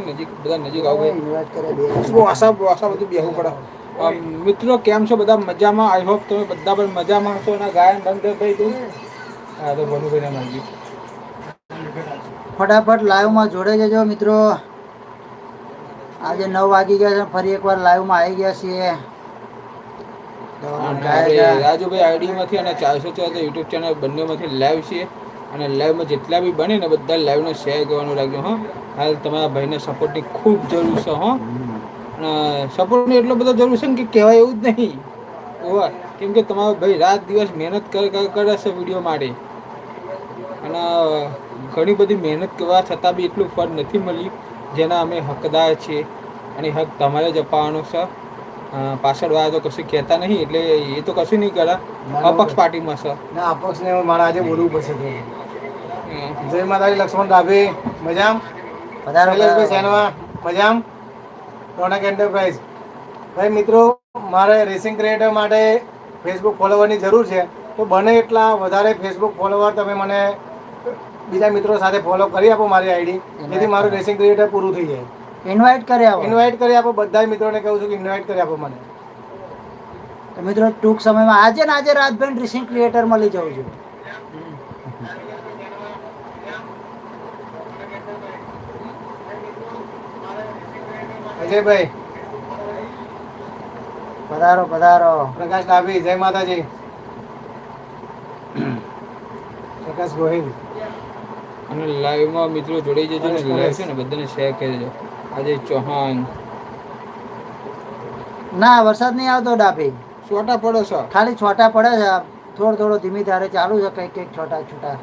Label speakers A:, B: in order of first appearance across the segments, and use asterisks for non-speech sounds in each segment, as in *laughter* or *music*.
A: નજીક બધા બધું બેહવું પડે. મિત્રો, કેમ છો? બધા મજામાં? આઈ હોપ તમે બધા પણ મજામાં છો અને ગાયન બંધ રંગભાઈ તું હા તો ભલુભાઈ ના માંગી
B: ફટાફટ લાઈવમાં જોડે જજો મિત્રો. આજે નવ વાગી ગયા છે, ફરી એકવાર લાઈવમાં આવી ગયા છીએ.
A: રાજુભાઈ આઈડીમાંથી અને ચારસો ચોથા યુટ્યુબ ચેનલ બંનેમાંથી લાઈવ છે અને લાઈવમાં જેટલા બી બને ને બધા લાઈવને શેર કરવાનું રાખજો હો. હાલ તમારા ભાઈને સપોર્ટની ખૂબ જરૂર છે હો. અને સપોર્ટની એટલો બધો જરૂર છે કે કહેવાય એવું જ નહીં. ઓવર કેમ કે તમારો ભાઈ રાત દિવસ મહેનત કરે કરે કરે છે વીડિયો માટે. અને ઘણી બધી મહેનત કરવા છતાં બી એટલું ફળ નથી મળ્યું જેના અમે હકદાર છીએ. અને હક તમારે જ અપાવવાનો છે. અ, પાછળ વાળા તો કશું કહેતા નહીં એટલે એ તો કશું નહીં કરે અપક્ષ પાર્ટીમાં છે.
C: ના અપક્ષને મારે આજે બોલવું પડશે તો. જય માતાજી લક્ષ્મણ ડાભી મજામ? શૈલેષભાઈ. સેનવા મજામ? રોનક એન્ટરપ્રાઇઝ ભાઈ મિત્રો મારે રેસિંગ ક્રિએટર માટે ફેસબુક ફોલોવરની જરૂર છે. તો બને એટલા વધારે ફેસબુક ફોલોવર તમે મને બીજા મિત્રો સાથે ફોલો કરી આપો મારી આઈડી જેથી મારું રેસિંગ ક્રિએટર પૂરું થઈ જાય.
B: ઇન્વાઇટ કરી આપો.
C: ઇન્વાઇટ કરી આપો બધા મિત્રોને કહું છું કે ઇન્વાઇટ કરી આપો મને.
B: તો મિત્રો ટૂંક સમયમાં આજે ને આજે રાતભાઈ ડ્રેસિંગ ક્રિએટર મળી જવું છું.
C: અજયભાઈ.
B: પધારો પધારો.
C: પ્રકાશ ડાભી જય માતાજી. પ્રકાશ ગોહિલ.
A: અને લાઈવમાં મિત્રો જોડાઈ જજો ને લાઈવ છે ને બધાને શેર કરી આજે ચૌહાણ.
B: ના વરસાદ નહીં આવતો ડાભી.
A: છોટા પડો છો.
B: ખાલી છોટા પડે છે. થોડો થોડો ધીમી ધારે ચાલુ છે કંઈક કંઈક છોટા છોટા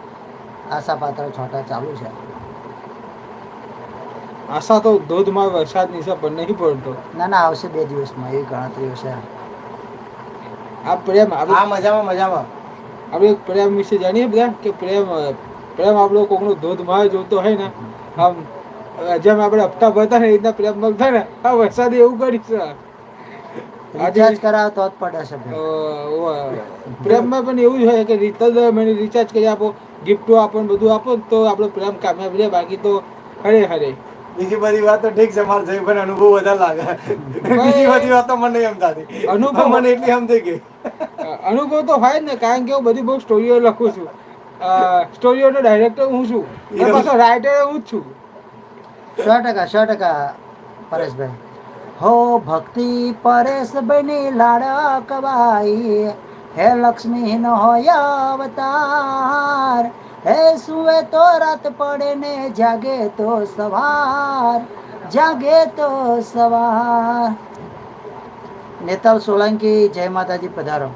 B: આશા પાત્ર છોટા ચાલુ છે.
A: આશા તો ધોધમાં વરસાદની છે પણ નહીં પડતો.
B: ના ના આવશે બે દિવસમાં એવી ગણતરીઓ છે.
A: આ પ્રેમ
C: આ મજામાં મજામાં.
A: આપણે પ્રેમ વિશે જાણીએ બધા કે પ્રેમ પ્રેમ આપણો કોકનો ધોધમાં જોતો હોય ને આમ જેમ આપણે હપ્તા ભરતા ને એ રીતના પ્રેમ મળતા ને આ વરસાદ એવું કરી
B: રિચાર્જ કરાવ તો જ પડે છે
A: પ્રેમમાં પણ એવું જ હોય કે રિચાર્જ મહિને રિચાર્જ કરી આપો ગિફ્ટો આપો ને બધું આપો તો આપણો પ્રેમ કામયાબ રહે બાકી તો હરે હરે.
C: બીજી બધી વાત તો ઠીક છે મારે જયભાઈ અનુભવ વધારે લાગે. બીજી બધી વાત તો મને એમ થતી.
A: અનુભવ-
C: મને એટલી સમજે ગઈ
A: અનુભવ તો હોય જ ને કારણ કે હું બધી બહુ સ્ટોરીઓ લખું છું. સ્ટોરીઓનો ડાયરેક્ટર હું છું. પાછો રાઇટર હું જ છું.
B: સો ટકા સો ટકા પરેશભાઈ. હો ભક્તિ પરેશ બની લાડ કવાઈ. હે લક્ષ્મી નો હોય અવતાર. હે સુવે તો રાત પડે ને જાગે તો સવાર. જાગે તો સવાર. નેતાલ સોલંકી, જય માતાજી, પધારો.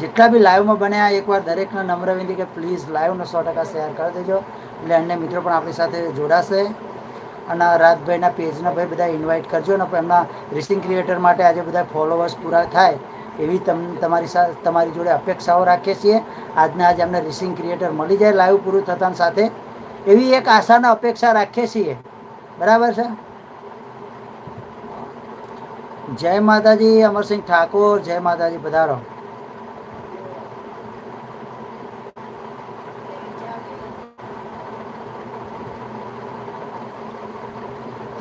B: જેટલા બી લાઈવમાં બન્યા, એકવાર દરેકને નમ્ર વિનંતી કે પ્લીઝ લાઈવનો સો ટકા શેર કરી દેજો. એટલે અન્ય મિત્રો પણ આપણી સાથે જોડાશે. અને રાતભાઈના પેજના ભાઈ બધા ઇન્વાઇટ કરજો અને એમના રેસિંગ ક્રિએટર માટે આજે બધા ફોલોવર્સ પૂરા થાય, એવી તમ, તમારી સાથે તમારી જોડે અપેક્ષાઓ રાખીએ છીએ. આજના આજે અમને રેસિંગ ક્રિએટર મળી જાય, લાઈવ પૂરું થતાં સાથે. એવી એક આશાને અપેક્ષા રાખીએ છીએ. બરાબર છે? જય માતાજી, અમરસિંહ ઠાકોર, જય માતાજી પધારો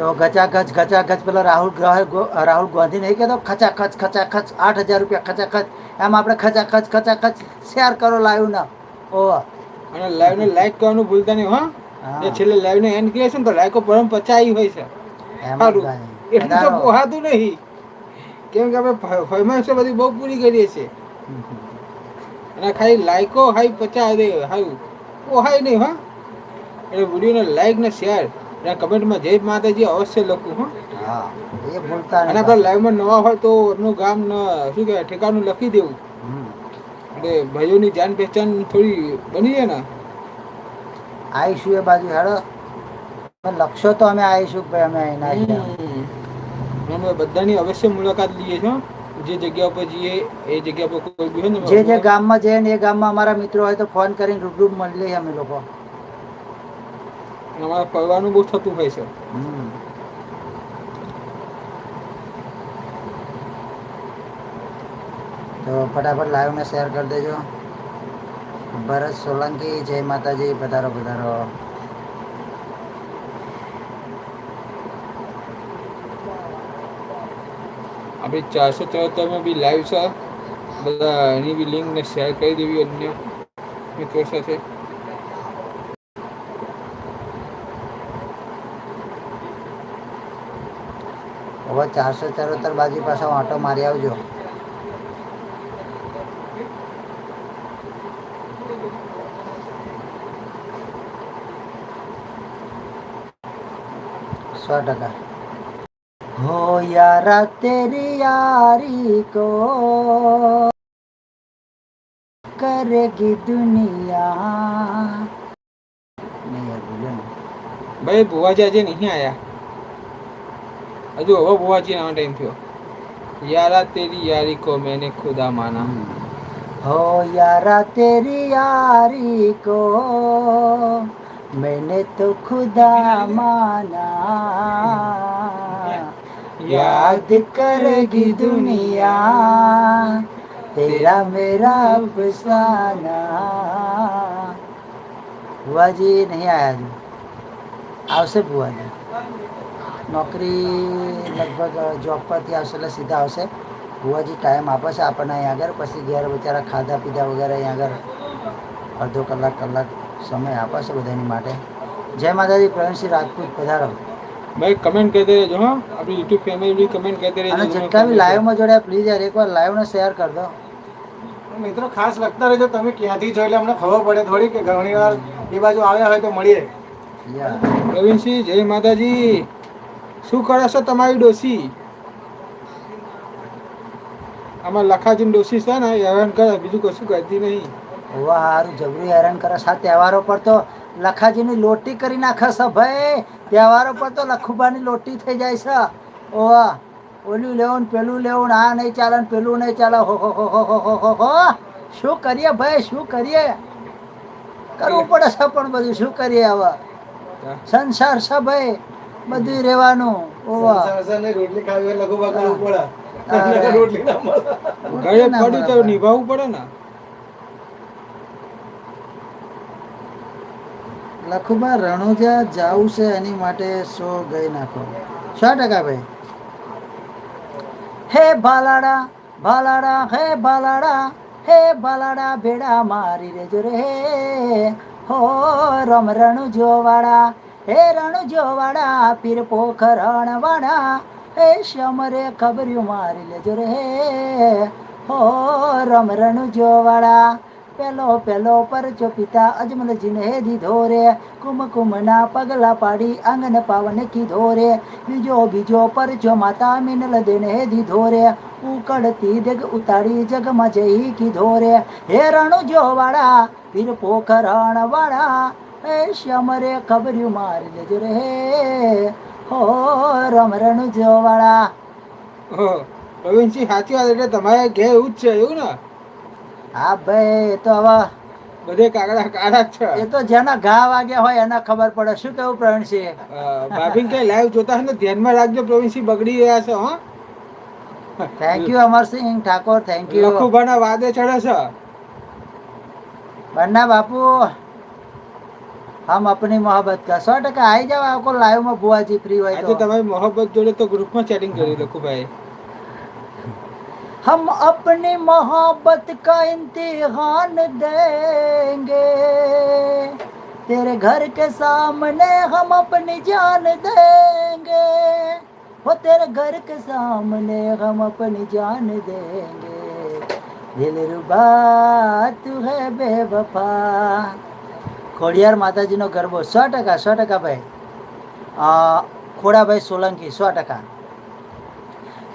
B: તો ગચાગચ ગચાગચ પેલો રાહુલ રાહુલ ગાંધી નહીં કહેતો ખચાખચ ખચાખચ આઠ હજાર રૂપિયા ખચાખચ. એમ આપણે ખચાખચ ખચાખચ શેર કરો લાઈવ ના ઓ
A: અને લાઈવ ને લાઈક કરવાનું ભૂલતા નહીં હા. એ છેલ્લે લાઈવ ને એન્ડ કરીએ છે તો લાઈકો પરમ પચાવી હોય છે. સારું. એટલું તો પોહાતું નહીં. કેમ કે આપણે ફરમાઈશો બધી બહુ પૂરી કરીએ છીએ. અને ખાલી લાઈકો હાઈ પચાવી દે હાઈ પોહાય નહીં હા. એટલે વિડીયોને લાઈક ને શેર અને કમેન્ટમાં જય માતાજી અવશ્ય લખું હા.
B: હા એ ભૂલતા
A: અને આપણે લાઈવમાં નવા હોય તો એમનું ગામ શું કહેવાય ઠેકાણું લખી દેવું. એટલે ભાઈઓની જાન પહેચાન થોડી બની જાય ને.
B: આવીશું એ બાજુ હેડો. લખશો તો અમે આવીશું ભાઈ અમે અહીં ના ગયા.
A: હમ. અમે બધાની અવશ્ય મુલાકાત લઈએ છો જે જગ્યા ઉપર જઈએ એ જગ્યા પર કોઈ બી હોય
B: જે જે ગામમાં જઈએ ને એ ગામમાં અમારા મિત્રો હોય તો ફોન કરીને રૂબરૂ મળી લઈએ અમે લોકો.
A: અમારે ફરવાનું બહુ થતું હોય છે.
B: તો ફટાફટ લાઈવને શેર કરી દેજો. ભરત સોલંકી જય માતાજી પધારો પધારો.
A: આપણી ચારસો ચૌહત્તરમાં બી લાઈવ છે. બધા એની બી લિંક ને શેર કરી દેવી અન્ય મિત્રો સાથે.
B: ચારસો ચરોતર બાજુ પાછો આંટો મારી આવજો સો ટકા हो यारा तेरी यारी को करेगी दुनिया नहीं यार बोलो
A: भाई बुआ जी नहीं आया હજુ હવે પહોંચી આનો ટાઈમ થયો. યારા તેરી યારી કો મેને ખુદા માના.
B: હો યારા તેરી યારી કો મેને તો ખુદા માના. યાદ કરેગી દુનિયા, તેરા મેરા અફસાના. ભુવાજી નહીં આવ્યા આવશે ભુવાજી. નોકરી લગભગ જોબ પરથી આવશે એટલે સીધા આવશે. ગુવાજી ટાઈમ આપે છે આપણને અહીં આગળ પછી ઘેર બિચારા ખાધા પીધા વગેરે અહીં આગળ અડધો કલાક કલાક સમય આપે છે બધાની માટે. જય માતાજી પ્રવીણસિંહ રાજપૂત પધારો.
A: ભાઈ કમેન્ટ કરते રહેજો હા. આપણી યુટ્યુબ ફેમિલી કમેન્ટ કરते રહેજો.
B: અને જેટલા બી લાઈવમાં જોડ્યા પ્લીઝ યાર એકવાર લાઈવને શેર કરી દો.
C: મિત્રો ખાસ લખતા રહેજો તમે ક્યાંથી છો એટલે અમને ખબર પડે થોડી કે ઘણી વાર એ બાજુ આવ્યા હોય તો મળીએ.
A: પ્રવીણસિંહ જય માતાજી. શું કરે છે તમારી ડોસી આમાં લખાજી ડોસી છે ને હેરાન કરે બીજું કશું કરતી નહીં.
B: વાહ સારું જબરી હેરાન કરે સા તહેવારો પર તો લખાજીની લોટી કરી નાખે છે ભાઈ. તહેવારો પર તો લખુબાની લોટી થઈ જાય છે. ઓવા ઓલું લેવું પેલું લેવું આ નહીં ચાલે ને પેલું નહીં ચાલે. હો હો હો હો હો હો હો. શું કરીએ ભાઈ શું કરીએ? કરવું પડે છે પણ બધું. શું કરીએ હવે? સંસાર છે ભાઈ. બધું રહેવાનું ઓવા.
C: રોટલી ખાવી હોય લઘુભા કરવું પડે રોટલી ના મળે.
A: પડ્યું તો નિભાવવું પડે ને?
B: લખુબા રણુજા જાવું છે એની માટે સો ગઈ નાખો. સો ટકા ભાઈ? હે ભાલાડા ભાલાડા હે ભાલાડા હે ભાલાડા ભેડા મારી રેજો રે. હો રમ રણુ જોવાડા હે રણુ જોવાડા પીર પોખરણ વાડા હે શમરે ખબર્યું મારી લેજો રે હો રમ રણુ જોવાડા પેલો પેલો પરચો પિતા અજમલજીને દીધો રે. કુમકુમના પગલા પાડી આંગન પાવન કીધો રે. બીજો બીજો પરચો માતા મિનલ દેને દીધો રે. ઉકળતી દેગ ઉતારી જગમાં જઈ કીધો રે. હે રણુ વાળા વીર પોખરણ વાળા એ શ્યામ રે ખબર્યું મારી લેજો રે હે. હો રમરણું જોવાળા.
A: હો પ્રવીણસિંહ સાચી વાત એટલે તમારે ઘેર એવું જ છે એવું ને?
B: હા ભાઈ તો હવે
A: બધે કાગડા કાળા છે.
B: એ તો જેના ઘા વાગ્યા હોય એના ખબર પડે. શું કેવું પ્રવીણસિંહ
A: ભાભી કઈ લાઈવ જોતા હોય ને ધ્યાનમાં રાખજો પ્રવીણસિંહ બગડી રહ્યા છે હો.
B: Thank you Amarsinh Thakor thank you
A: લખુભાના વાદે ચડે છે.
B: બંના બાપુ. हम अपनी मोहब्बत का सौ टका आई जाओ आपको लाइव में बुआ जी फ्री हुई
A: આજે
B: तो
A: તમારી મોહબ્બત જોડે તો ગ્રુપમાં ચેટિંગ કરી લખુભાઈ
B: हम अपनी मोहब्बत का इम्तिहान देंगे तेरे घर के सामने हम अपनी जान देंगे वो तेरे घर के सामने हम अपनी जान देंगे दिल रुबा तू है बेवफा ખોડિયાર માતાજીનો ગરબો, સો ટકા સો ટકા ભાઈ. ખોડાભાઈ સોલંકી, સો ટકા.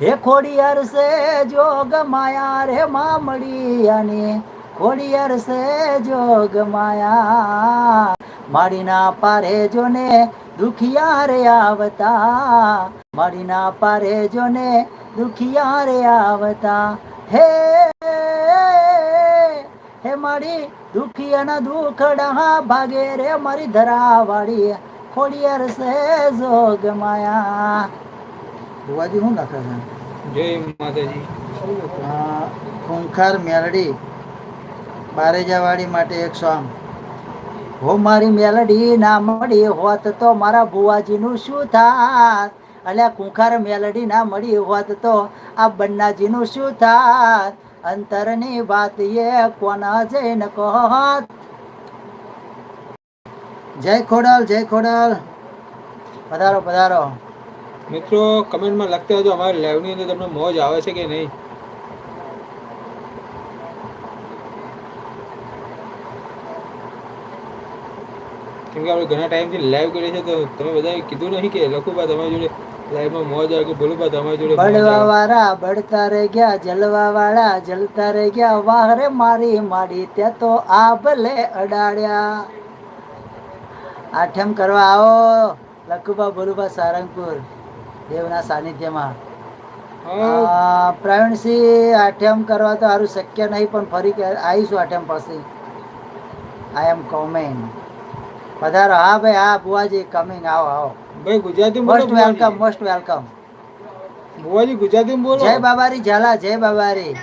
B: હે ખોડિયાર સે જોગ માયા રે મામડિયાની. ખોડિયાર સે જોગ માયા મારીના પારે જોને દુખિયા રે આવતા. મારીના પારે જોને દુખિયા રે આવતા. હે હે મારી દુખિયાના દુખડા ભાગે રે મારી ધરાવાળી. ખોડિયાર સે જોગ માયા. બુવાજી શું લખે છે?
A: જય માતાજી.
B: ખૂંખાર મેલડી બારેજાવાળી માટે એક સોંગ. હો મારી મેલડી ના મળી હોત તો મારા ભુવાજીનું શું થાત? અલ્યા ખૂંખાર મેલડી ના મળી હોત તો આ બન્નાજીનું શું થાત? અંતરની વાત એ કોના જઈને કહત? જય ખોડલ જય ખોડલ. પધારો પધારો.
A: મિત્રો, કમેન્ટમાં લખતા રહેજો, અમારી લાઈવની અંદર તમને મોજ આવે છે કે નહીં? કેમ કે આપણે ઘણા ટાઈમથી લાઈવ કરીએ છીએ, તો તમે બધાએ કીધું નહીં કે લખુભા તમારી જોડે લાઈવમાં મોજ આવે કે ભોલુભા તમારી જોડે
B: બળવા વાળા બળતા રે ગયા જલવા વાળા જલતા રે ગયા વાહરે મારી માડી ત્યાં તો આ ભલે અડાડ્યા આઠમ કરવા આવો લખુબા બોલુબા સારંગપુર દેવના સાનિધ્યમાં. પ્રવીણસિંહ આઠમ કરવા તો સારું શક્ય નહીં પણ ફરી આવીશું આઠમ પાસે આઈ એમ કમિંગ પધારો. હા ભાઈ હા બુવાજી કમિંગ આવો આવો.
A: ભાઈ Gujarati
B: most
A: welcome.
B: Most welcome
A: બુવાજી Gujarati બોલો.
B: જય બાબારી ઝાલા જય બાબારી.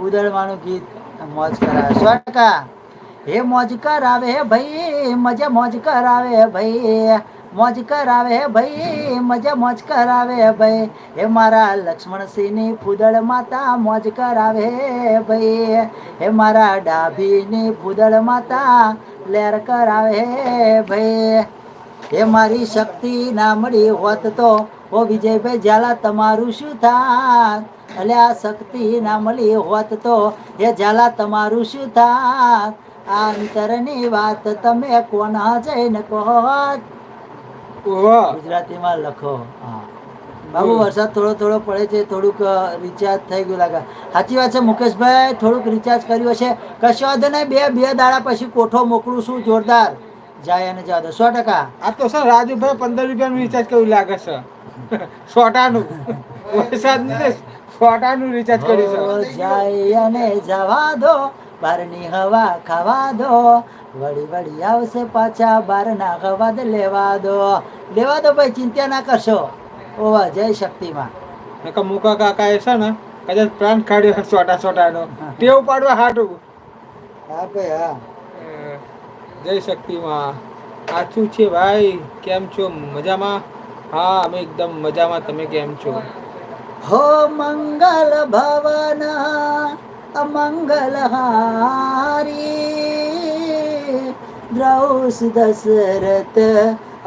B: ઉદળવાનું ગીત મોજ કરાવે. સો ટકા હે મોજ કરાવે હે ભાઈ મજા મોજ કરાવે હે ભાઈ. મોજ કરાવે ભાઈ, મજા મોજ કરાવે ભાઈ. હે મારા લક્ષ્મણસિંહની ફૂદળ માતા, મોજ કરાવે ભાઈ. હે મારા ડાભીની ફૂદળ માતા, લેર કરાવે ભાઈ. હે મારી શક્તિ ના મળી હોત તો ઓ વિજયભાઈ ઝાલા તમારું શું થાત? એટલે આ શક્તિ ના મળી હોત તો, હે ઝાલા તમારું શું થાત? આ અંતરની વાત તમે કોના જઈને કહો? ગુજરાતીમાં લખો. હા. બાબુ વરસાદ થોડો થોડો પડે છે થોડુંક રિચાર્જ થઈ ગયું લાગે. સાચી વાત છે મુકેશભાઈ થોડુંક રિચાર્જ કર્યું હશે. કશો વાંધો નહીં બે બે દાડા પછી કોઠો મોકલું છું જોરદાર. જાય અને જવા દો. સો ટકા.
A: આ તો સર રાજુભાઈ પંદર રૂપિયાનું રિચાર્જ કેવું લાગે છે. *laughs* સોટાનું. વરસાદ સોટાનું રિચાર્જ કર્યું
B: જાય અને જવા દો. બહારની હવા ખાવા દો. વળી વળી આવશે પાછા બારના નાખવા દે લેવા દો. લેવા દો ભાઈ ચિંતા ના કરશો. ઓવા જય શક્તિમાં
A: નકર મુકા કાકા એ છે ને કદાચ પ્રાણ કાઢ્યો છોટા છોટાનો. ટેવ પાડવા હાટું.
B: હા ભાઈ હા.
A: જય શક્તિમાં સાચું છે ભાઈ કેમ છો? મજામાં? હા અમે એકદમ મજામાં. તમે કેમ છો?
B: હો મંગલ ભવન અમંગલ હારી. દ્રૌસ દશરથ,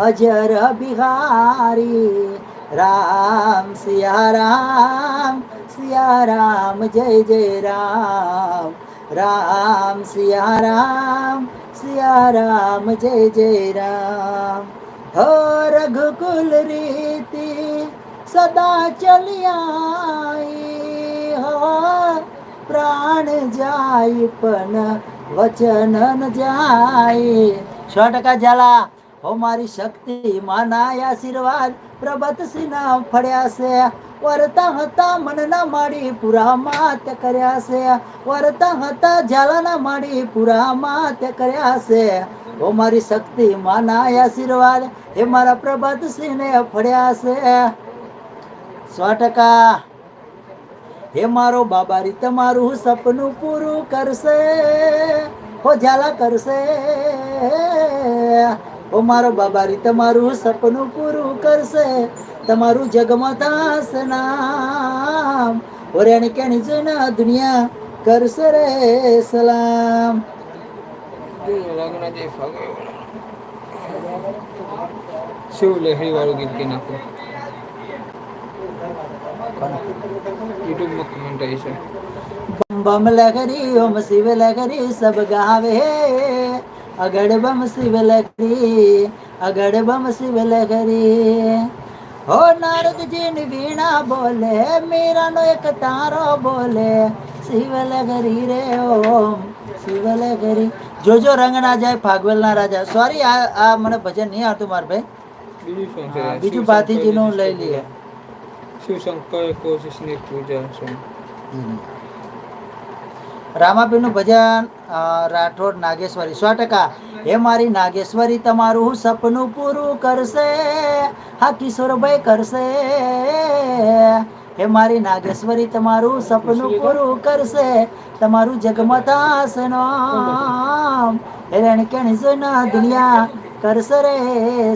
B: અજર બિહારી, રામ સિયા રામ સિયા રામ, જય જય રામ રામ સિયા રામ સિયા રામ, જય જય રામ. હો રઘુકુલ રીતિ, સદા ચલિયાઈ, હો પ્રાણ જાય પણ વચન જાય. સો ટકા ઝાલા, હો મારી શક્તિ માના આશીર્વાદ, પ્રબત સિંહ ફળ્યા છે. વરતા હતા મનના માડી પુરા માત કર્યા છે. વરતા હતા ઝાલાના માડી પુરા માત કર્યા છે. ઓ મારી શક્તિ માના આશીર્વાદ એ મારા પ્રભાત સિંહને ફળ્યા છે. સો ટકા હે મારો બાબારી, તમારું સપનું પૂરું કરશે. હો ઝાલા કરશે. હો મારો બાબારી, તમારું સપનું પૂરું કરશે. તમારું જગમાં થશે નામ ઓરેણી કેણી જોઈને દુનિયા કરશે રે સલામ.
A: શિવ લહેરી વાળું ગીત કે નાખો? યુટ્યુબમાં કમેન્ટ આવી છે.
B: બમ લગરી ઓમ શિવ લગરી સબ ગાવે અગડ બમ શિવ લગરી અગડ બમ શિવ લગરી હો નારદજી ની વીણા બોલે મીરાનો એક તારો બોલે શિવ લગરી રે ઓમ શિવ લગરી જોજો રંગ ના જાય ફાગવેલ ના રાજા સોરી આ આ મને ભજન નહીં આવતું માર ભાઈ
A: બીજું શું છે?
B: હા, બીજું ભાતીજી નું લઈ લઈએ
A: શિવશંકર કોશિશની પૂજા છે?
B: રામાપીરનું ભજન રાઠોડ નાગેશ્વરી. સો ટકા. હે મારી નાગેશ્વરી, તમારું સપનું પૂરું કરશે. હા, કિશોરભાઈ કરશે. હે મારી નાગેશ્વરી, તમારું સપનું પૂરું કરશે. તમારું જગમતાસ નામ. હે રણકેણી સોના દુનિયા કરશે રે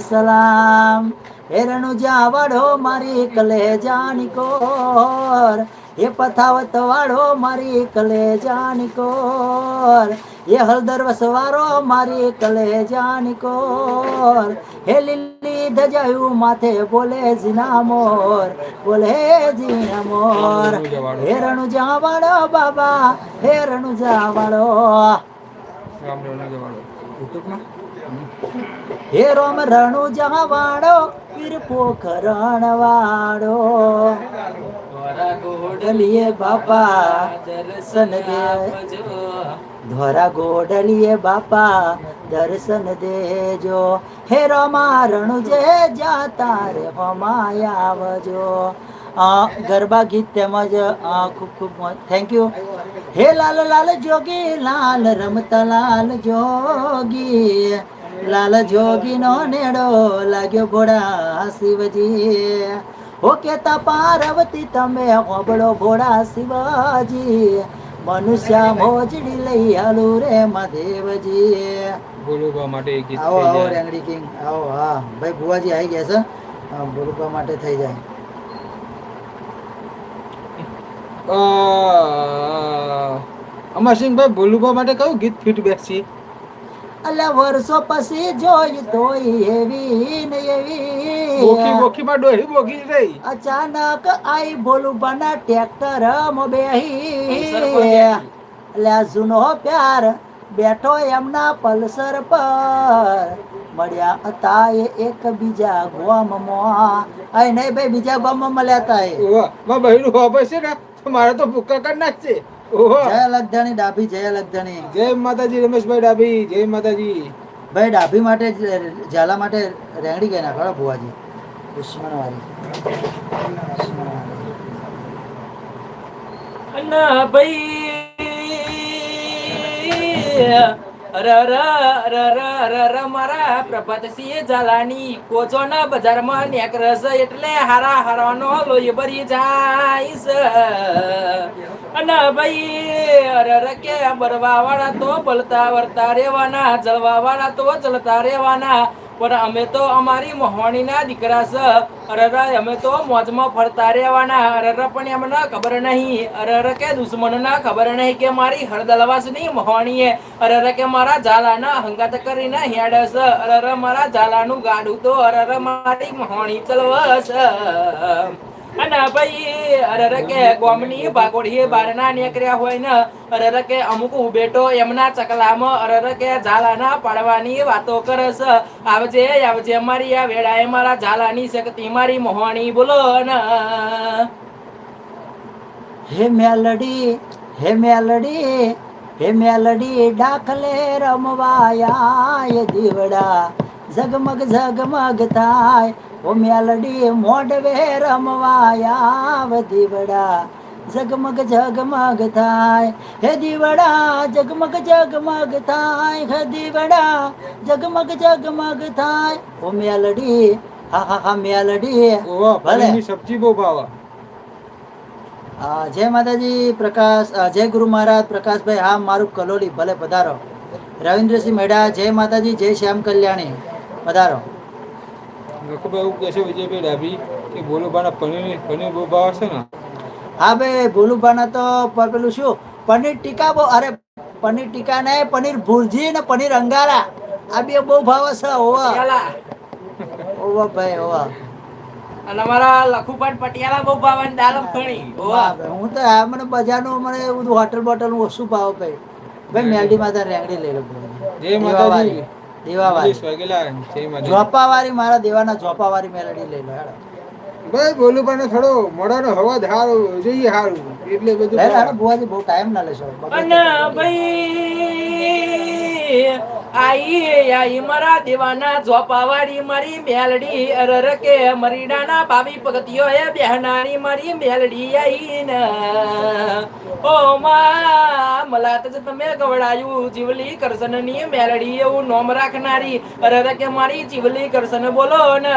B: સલામ. હે જ્યાં વાળો મારી કલેજાની કોર. એ પથાવત વાળો મારી કલે જાની કોર. એ હળદર વસવારો મારી કલે જાની કોર. હે લીલી ધજાયું માથે બોલે જીના મોર. બોલે જીના મોર. હે રણુજા વાળો બાબા હે રણુજા વાળો.
A: રામ રણુજા વાળો
B: હે રોમ રણુજા વાળો વીર પોખરણ વાળો ગોડલીએ બાપા, દર્શન દે. ધોરા ગોડલીએ બાપા, દર્શન દેજો. હે રોમા રણુજે જાતા રે, હોમાય આવજો. ગરબા ગીત તેમજ ખૂબ ખૂબ થેન્ક યુ હે લાલ લાલ જોગી, લાલ રમતા લાલ જોગી. લાલ જોગી નો નેડો લાગ્યો ઘોડા શિવજી. હો કેતા પાર્વતી તમે હોબળો ઘોડા શિવજી. મનુષ્ય મોજડી લઈ હાલુ રે મહાદેવજી
A: બોલુબા માટે ગીત
B: આવો આવો રેંગડી કિંગ આવો હા. ભાઈ ભુવાજી આવી ગયા છે. બોલુપા માટે થઈ જાય.
A: અમરસિંહભાઈ બોલુબા માટે કયું ગીત ફિટ બેસી?
B: અલ્યા વર્ષો પછી જોઈ તોય એવી ને
A: બોખી
B: એવી
A: ડોહી બોખી જ રહી
B: અચાનક આઈ બોલું બના ટ્રેક્ટરમાં બેહી. અલ્યા જૂનો પ્યાર બેઠો એમના પલ્સર પર. મળ્યા હતા એ એક બીજા ગોમમાં. આય નહીં ભાઈ બીજા ગોમમાં મળ્યા હતા એ.
A: વાહ બહેરું વાપસ છે ને? મારા તો ભૂક્કા કરી નાખશે
B: જય લગધણી ડાભી જય લગધણી
A: જય માતાજી રમેશભાઈ ડાભી જય માતાજી.
B: ભાઈ ડાભી માટે જ- ઝાલા માટે રેંગડી ગઈ નાખો ભુવાજી? દુશ્મનવાળી
D: ભાઈ. અર અર અર અર અર અર, મારા પ્રભાતસિંહ કોચોના બજારમાં નેકરસ એટલે હારા હારાનો લોહી ભરી છે અને ભાઈ, અર અર, કે બરવા વાળા તો બળતા વરતા રેવાના જલવા વાળા તો જલતા રેવાના પણ અમે તો અમારી મોહણીના દીકરા છે અરર અમે તો મોજમાં ફરતા રહેવાના. અરર પણ એમને ખબર નહીં. અરર કે દુશ્મનના ખબર નહીં કે મારી હરદલવાસની મોહણીએ અરર કે મારા ઝાલાના હંગાત કરીને હેડસ અરર મારા ઝાલાનું ગાડું તો અરર મારી મોહણી ચલવસ અને ભાઈ, અરર કે ગોમની ભાગોડી બારના નીકળ્યા હોય ને, અરર કે અમુક ઉભેટો એમના ચકલામાં, અરર કે ઝાલાના પાડવાની વાતો કરસ. આવજે આવજે મારી આ વેળાએ મારા ઝાલાની શક્તિ મારી મોહણી બોલો ને.
B: હે મેલડી હે મેલડી હે મેલડી, ડાખલે રમવાયા દીવડા. ઝગમગ ઝગમગ થાય ઓ મેલડી મોઢવે રમવાયા દીવડા. ઝગમગ ઝગમગ થાય. હે દીવડા જગમગ જગમગ થાય. હે દીવડા જગમગ જગમગ થાય. ઓ મેલડી હા હા હા મેલડી.
A: ઓવા
B: ભલે.
A: સબ્જી બહુ ભાવે.
B: જય માતાજી પ્રકાશ જય ગુરુ મહારાજ પ્રકાશભાઈ હા મારું કલોલી ભલે પધારો. રવિન્દ્રસિંહ મેડા જય માતાજી જય શ્યામ કલ્યાણી. પધારો.
A: લખુભાઈ એવું કહે છે વિજયભાઈ ડાભી કે ભોલુભાના પનીર પનીર બહુ ભાવે છે ને?
B: હા ભાઈ ભોલુભાના તો પેલું શું? પનીર ટીકા બહુ અરે પનીર ટીકા ને પનીર ભુરજી ને પનીર અંગારા. આ બે બહુ ભાવ છે ઓવા. ઓવા ભાઈ ઓવા.
D: અને અમારા લખુપાટ પટિયાલા બહુ ભાવન દાલ ફણી
B: વાહ હું તો આ મને બજારનું મને એવું બધું હોટલ બોટલનું ઓછું ભાવ ભાઈ. ભાઈ મેલડી માતા રેંગડી લઈ લો
A: જય માતાજી.
B: દેવાવાળી. ઝોપાવાળી મારા દેવાના ઝોપાવાળી મેલડી લઈ લો ભાઈ
A: ભાઈ પણ થોડો મોડાનો હવા સારું જોઈએ સારું એટલે બધું
B: બહુ ટાઈમ ના લેશો.
D: અને ભાઈ આઈ આઈ, મારા દેવાના ઝોપાવાળી મારી મેલડી અરર કે મરીડાના બાવી પગતિયો એ બેહનારી મારી મેલડી આઈ ઓ માં, મલાત તમે ગવડાયું જીવલી કરસનની મેલડી, એવું નોમ રાખનારી અરર કે મારી જીવલી કરસન બોલો ને.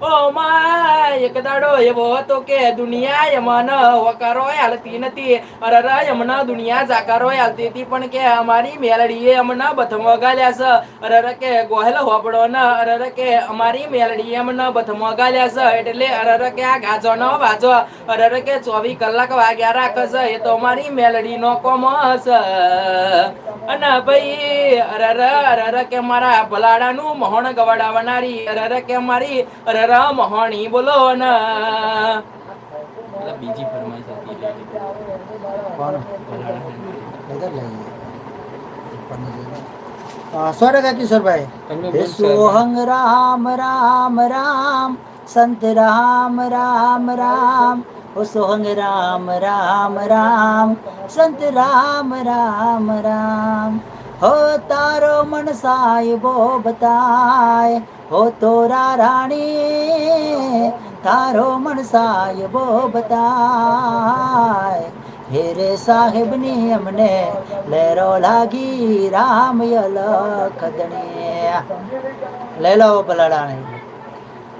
D: ઓ મા, એક દાડો એવો હતો કે દુનિયા યમન હોકારો હાલતી નથી અરર એમના દુનિયા જાકારો હાલતી હતી, પણ કે અમારી મેલડીએ અમને બથમ ગાલ્યા છે. અરર કે ગોહેલ હોપડો ન. અરર કે અમારી મેલડીએ અમને બથમ ગાલ્યા છે. એટલે અરર કે આ ગાજો ન વાજો. અરર કે ચોવીસ કલાક વાગ્યા રાખ છે એ તો અમારી મેલડી નો કોમ છે અને ભાઈ અરર અરર કે મારા ભલાડાનું મોહણ ગવડાવનારી. અરર કે મારી અરર મોહણી બોલો ન. બીજી ફરમાઈશ હતી
B: કોણ બધા લઈએ ઉપરની લઈએ. અ, સો ટકા કિશોરભાઈ. સોહંગ રામ રામ રામ સંત રામ રામ રામ. ઓ સોહંગ રામ રામ રામ સંત રામ રામ રામ. હો તારો મન સાહેબો બતાય હો તોરા રાણી તારો મન સાહેબો બતાય. હે સાહેબ સાહેબની અમને લેરો લાગી રામ યલખદણી લઈ લો પલાડાણી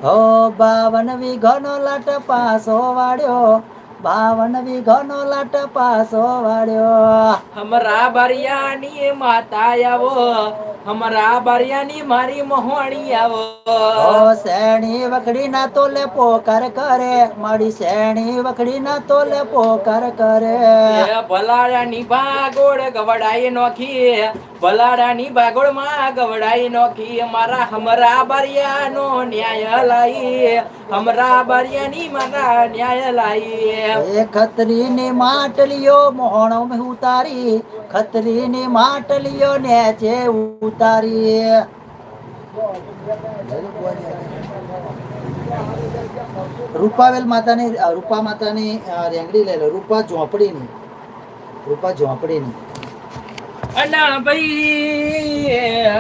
B: હો બાવન વિઘનો લટ પાસો વાળ્યો. બાવન વીઘોનો લાટ પાસો વાળ્યો.
D: હમરા બરિયાની માતા આવો. હમરા બરિયાની મારી મોહણી આવો.
B: ઓ શેણી વખડી ના તોલે પોકર કરે મારી શેણી વખડી ના તોલે પોકર કરે.
D: એ ભલાડાની ભાગોળ ગવડાઈ નોખી. ભલાડાની બાગોળમાં ગવડાઈ નોખી મારા હમરા બરિયાનો ન્યાય લાઈ હમરા બરિયાની મારા ન્યાય લાઈ
B: એ ખતરીની માટલીઓ મોહણો મેં ઉતારી, ખતરીની માટલીઓ નેચે ઉતારી. રૂપાવેલ માતાની, રૂપા માતાની રેંગડી લઈ રૂપા ઝોપડીની રૂપા ઝોપડીની.
D: અના ભાઈ